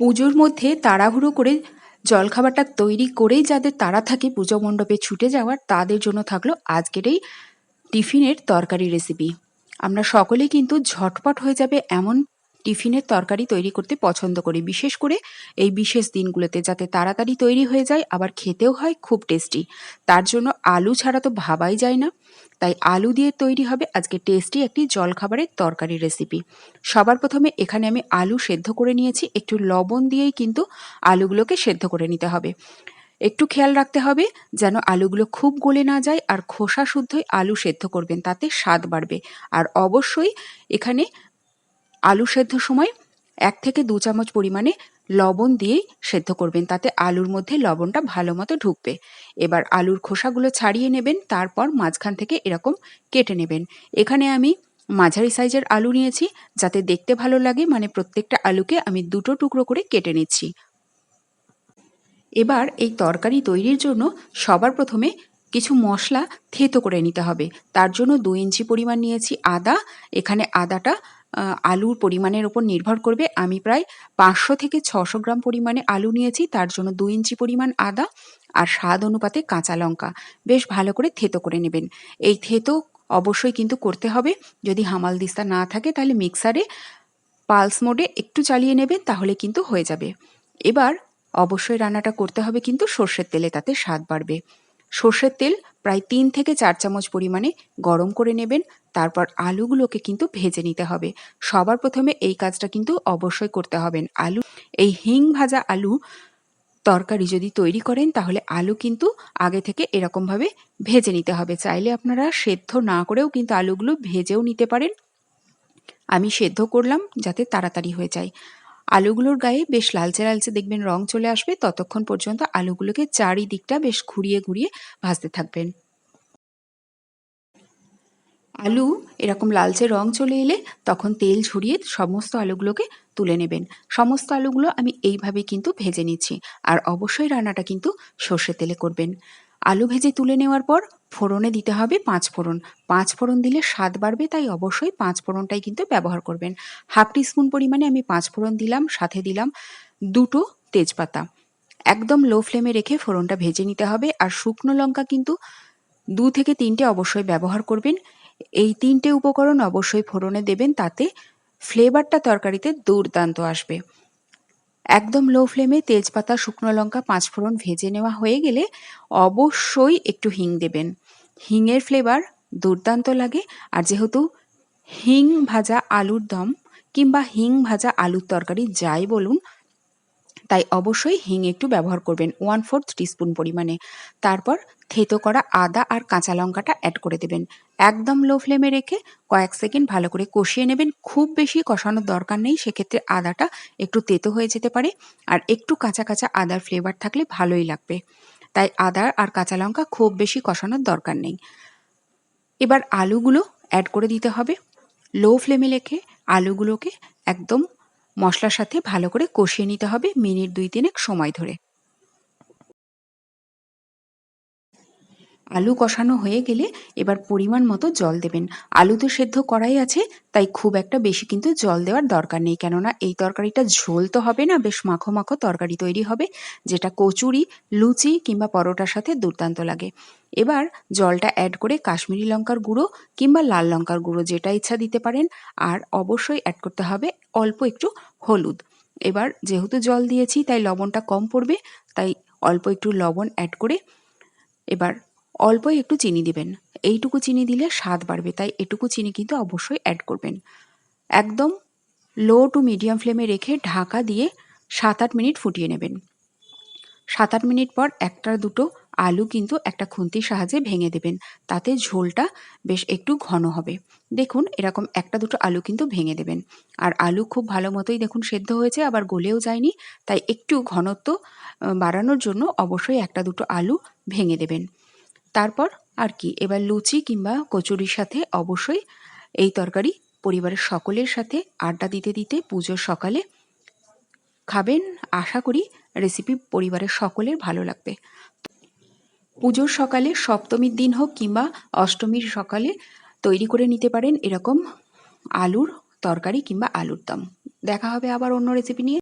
পুজোর মধ্যে তাড়াহুড়ো করে জলখাবারটা তৈরি করেই যাদের তাড়া থাকে পুজো মণ্ডপে ছুটে যাওয়ার, তাদের জন্য থাকল আজকের এই টিফিনের তরকারি রেসিপি আমরা সকলেই কিন্তু ঝটপট হয়ে যাবে এমন টিফিনের তরকারি তৈরি করতে পছন্দ করি। বিশেষ করে এই বিশেষ দিনগুলোতে যাতে তাড়াতাড়ি তৈরি হয়ে যায়, আবার খেতেও হয়, খুব টেস্টি। তার জন্য আলু ছাড়া তো ভাবাই যায় না। তাই আলু দিয়ে তৈরি হবে আজকে টেস্টি একটি জলখাবারের তরকারি রেসিপি। সবার প্রথমে এখানে আমি আলু সেদ্ধ করে নিয়েছি। একটু লবণ দিয়েই কিন্তু আলুগুলোকে সেদ্ধ করে নিতে হবে। একটু খেয়াল রাখতে হবে যেন আলুগুলো খুব গলে না যায় আর খোসা শুদ্ধই আলু সেদ্ধ করবেন, তাতে স্বাদ বাড়বে। আর অবশ্যই এখানে আলু সেদ্ধ সময় এক থেকে দু চামচ পরিমাণে লবণ দিয়েই সেদ্ধ করবেন। তাতে আলুর মধ্যে লবণটা ভালো মতো ঢুকবে। এবার আলুর খোসাগুলো ছাড়িয়ে নেবেন, তারপর মাঝখান থেকে এরকম কেটে নেবেন। এখানে আমি মাঝারি সাইজের আলু নিয়েছি, যাতে দেখতে ভালো লাগে মানে প্রত্যেকটা আলুকে আমি দুটো টুকরো করে কেটে নিচ্ছি। এবার এই তরকারি তৈরির জন্য সবার প্রথমে কিছু মশলা থেতো করে নিতে হবে। তার জন্য দু ইঞ্চি পরিমাণ নিয়েছি আদা। এখানে আদাটা আলুর পরিমাণের ওপর নির্ভর করবে। আমি প্রায় পাঁচশো থেকে ছশো গ্রাম পরিমাণে আলু নিয়েছি, তার জন্য দু ইঞ্চি পরিমাণ আদা আর স্বাদ অনুপাতে কাঁচা লঙ্কা। বেশ ভালো করে থেতো করে নেবেন। এই থেতো অবশ্যই কিন্তু করতে হবে। যদি হামাল দিস্তা না থাকে, তাহলে মিক্সারে পালস মোডে একটু চালিয়ে নেবেন, তাহলে কিন্তু হয়ে যাবে। এবার অবশ্যই রান্নাটা করতে হবে কিন্তু সর্ষের তেলে, তাতে স্বাদ বাড়বে। সর্ষের তেল প্রায় তিন থেকে চার চামচ পরিমাণে গরম করে নেবেন, তারপর আলুগুলোকে কিন্তু ভেজে নিতে হবে। সবার প্রথমে এই কাজটা কিন্তু অবশ্যই করতে হবেন। আলু, এই হিং ভাজা আলু তরকারি যদি তৈরি করেন, তাহলে আলু কিন্তু আগে থেকে এরকমভাবে ভেজে নিতে হবে। চাইলে আপনারা সেদ্ধ না করেও কিন্তু আলুগুলো ভেজেও নিতে পারেন। আমি সেদ্ধ করলাম যাতে তাড়াতাড়ি হয়ে যায়। আলুগুলোর গায়ে বেশ লালচে লালচে দেখবেন রং চলে আসবে। ততক্ষণ পর্যন্ত আলুগুলোকে চারিদিকটা বেশ ঘুরিয়ে ঘুরিয়ে ভাজতে থাকবেন। আলু এরকম লালচে রং চলে এলে তখন তেল ঝরিয়ে সমস্ত আলুগুলোকে তুলে নেবেন। সমস্ত আলুগুলো আমি এইভাবে কিন্তু ভেজে নিচ্ছি। আর অবশ্যই রান্নাটা কিন্তু সর্ষে তেলে করবেন। আলু ভেজে তুলে নেওয়ার পর ফোড়নে দিতে হবে পাঁচ ফোড়ন। পাঁচ ফোড়ন দিলে স্বাদ বাড়বে, তাই অবশ্যই পাঁচ ফোড়নটাই কিন্তু ব্যবহার করবেন। হাফ টিস্পুন পরিমাণে আমি পাঁচ ফোড়ন দিলাম, সাথে দিলাম দুটো তেজপাতা। একদম লো ফ্লেমে রেখে ফোড়নটা ভেজে নিতে হবে আর শুকনো লঙ্কা কিন্তু দু থেকে তিনটে অবশ্যই ব্যবহার করবেন। এই তিনটে উপকরণ অবশ্যই ফোড়নে দেবেন, তাতে ফ্লেভারটা তরকারিতে দুর্দান্ত আসবে। একদম লো ফ্লেমে তেজপাতা, শুকনো লঙ্কা, পাঁচফোড়ন ভেজে নেওয়া হয়ে গেলে অবশ্যই একটু হিং দেবেন। হিংয়ের ফ্লেভার দুর্দান্ত লাগে আর যেহেতু হিং ভাজা আলুর দম কিংবা হিং ভাজা আলুর তরকারি যাই বলুন, তাই অবশ্যই হিং একটু ব্যবহার করবেন ওয়ান ফোর্থ টিস্পুন পরিমাণে। তারপর থেতো করা আদা আর কাঁচা লঙ্কাটা অ্যাড করে দেবেন। একদম লো ফ্লেমে রেখে কয়েক সেকেন্ড ভালো করে কষিয়ে নেবেন। খুব বেশি কষানোর দরকার নেই, সেক্ষেত্রে আদাটা একটু তেতো হয়ে যেতে পারে আর একটু কাঁচা কাঁচা আদার ফ্লেভার থাকলে ভালোই লাগবে। তাই আদা আর কাঁচা লঙ্কা খুব বেশি কষানোর দরকার নেই। এবার আলুগুলো অ্যাড করে দিতে হবে। লো ফ্লেমে রেখে আলুগুলোকে একদম মশলার সাথে ভালো করে কষিয়ে নিতে হবে মিনিট দুই তিনেক সময় ধরে। আলু কষানো হয়ে গেলে এবার পরিমাণ মতো জল দেবেন। আলু তো সেদ্ধ করাই আছে, তাই খুব একটা বেশি কিন্তু জল দেওয়ার দরকার নেই, কেননা এই তরকারিটা ঝোল তো হবে না, বেশ মাখো মাখো তরকারি তৈরি হবে, যেটা কচুরি, লুচি কিংবা পরোটার সাথে দুর্দান্ত লাগে। এবার জলটা অ্যাড করে কাশ্মীরি লঙ্কার গুঁড়ো কিংবা লাল লঙ্কার গুঁড়ো যেটা ইচ্ছা দিতে পারেন, আর অবশ্যই অ্যাড করতে হবে অল্প একটু হলুদ। এবার যেহেতু জল দিয়েছি, তাই লবণটা কম পড়বে, তাই অল্প একটু লবণ অ্যাড করে এবার অল্প একটু চিনি দিবেন। এইটুকু চিনি দিলে স্বাদ বাড়বে, তাই এটুকু চিনি কিন্তু অবশ্যই অ্যাড করবেন। একদম লো টু মিডিয়াম ফ্লেমে রেখে ঢাকা দিয়ে সাত আট মিনিট ফুটিয়ে নেবেন। সাত আট মিনিট পর একটা দুটো আলু কিন্তু একটা খুন্তির সাহায্যে ভেঙে দেবেন, তাতে ঝোলটা বেশ একটু ঘন হবে। দেখুন, এরকম একটা দুটো আলু কিন্তু ভেঙে দেবেন। আর আলু খুব ভালো মতোই দেখুন সেদ্ধ হয়েছে, আবার গলেও যায়নি, তাই একটু ঘনত্ব বাড়ানোর জন্য অবশ্যই একটা দুটো আলু ভেঙে দেবেন। তারপর আর কি, এবার লুচি কিংবা কচুরির সাথে অবশ্যই এই তরকারি পরিবারের সকলের সাথে আড্ডা দিতে দিতে পুজোর সকালে খাবেন আশা করি রেসিপি পরিবারের সকলের ভালো লাগবে। পুজোর সকালে সপ্তমীর দিন হোক কিংবা অষ্টমীর সকালে তৈরি করে নিতে পারেন এরকম আলুর তরকারি কিংবা আলুর দম। দেখা হবে আবার অন্য রেসিপি নিয়ে।